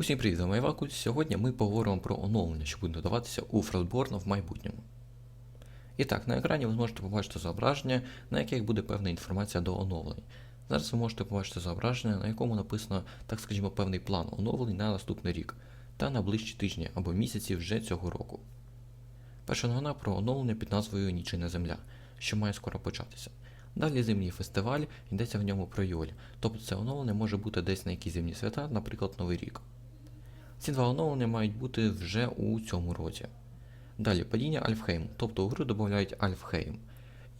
Усім привіт, вами Сьогодні ми поговоримо про оновлення, що буде додаватися у Frostborn в майбутньому. І так, на екрані ви зможете побачити зображення, на яких буде певна інформація до оновлень. Зараз ви можете побачити зображення, на якому написано, так скажімо, певний план оновлень на наступний рік та на ближчі тижні або місяці вже цього року. Перша новина про оновлення під назвою Нічийна Земля, що має скоро початися. Далі зимній фестиваль, йдеться в ньому про Йоль, тобто це оновлення може бути десь на якісь зимні свята, наприклад, Новий рік. Ці два оновлення мають бути вже у цьому році. Далі падіння Альфхейм, тобто у гру додають Альфхейм.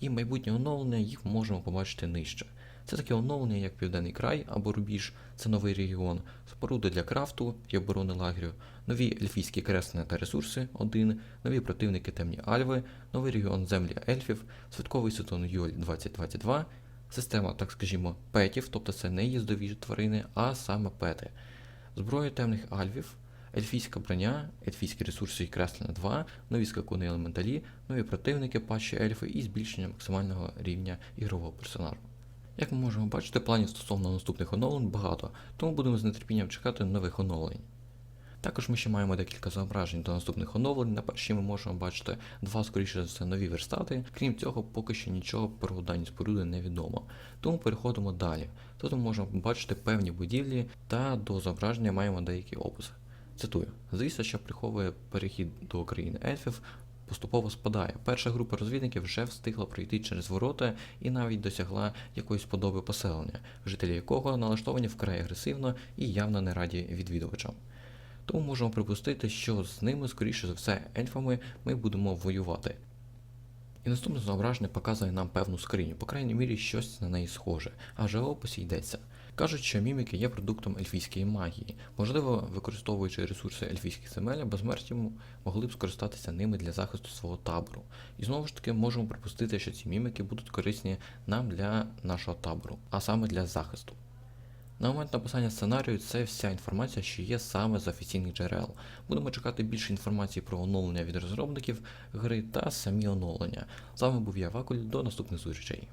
І майбутнє оновлення їх можемо побачити нижче. Це таке оновлення, як Південний край або Рубіж, це новий регіон, споруди для крафту і оборони лагерю, нові ельфійські креслення та ресурси 1, нові противники темні Альви, новий регіон землі ельфів, святковий сезон Юль 2022, система, так скажімо, петів, тобто це не їздові тварини, а саме пети. Зброя темних альвів, ельфійська броня, ельфійські ресурси і креслення 2, нові скакуни елементалі, нові противники, патчі ельфи і збільшення максимального рівня ігрового персонажу. Як ми можемо бачити, планів стосовно наступних оновлень багато, тому будемо з нетерпінням чекати нових оновлень. Також ми ще маємо декілька зображень до наступних оновлень. На першій ми можемо бачити два, скоріше за все, нові верстати. Крім цього, поки що нічого про дані споруди не відомо. Тому переходимо далі. Тут ми можемо побачити певні будівлі та до зображення маємо деякі описи. Цитую: звісно, що приховує перехід до країни ельфів. Поступово спадає. Перша група розвідників вже встигла пройти через ворота і навіть досягла якоїсь подоби поселення, жителі якого налаштовані вкрай агресивно і явно не раді відвідувачам. Тому можемо припустити, що з ними, скоріше за все, ельфами ми будемо воювати. І наступне зображення показує нам певну скриню, по крайній мірі щось на неї схоже, адже в описі йдеться. Кажуть, що міміки є продуктом ельфійської магії. Можливо, використовуючи ресурси ельфійських земель, безсмерті могли б скористатися ними для захисту свого табору. І знову ж таки можемо припустити, що ці міміки будуть корисні нам для нашого табору, а саме для захисту. На момент написання сценарію це вся інформація, що є саме з офіційних джерел. Будемо чекати більше інформації про оновлення від розробників гри та самі оновлення. З вами був я Вакуль, до наступних зустрічей.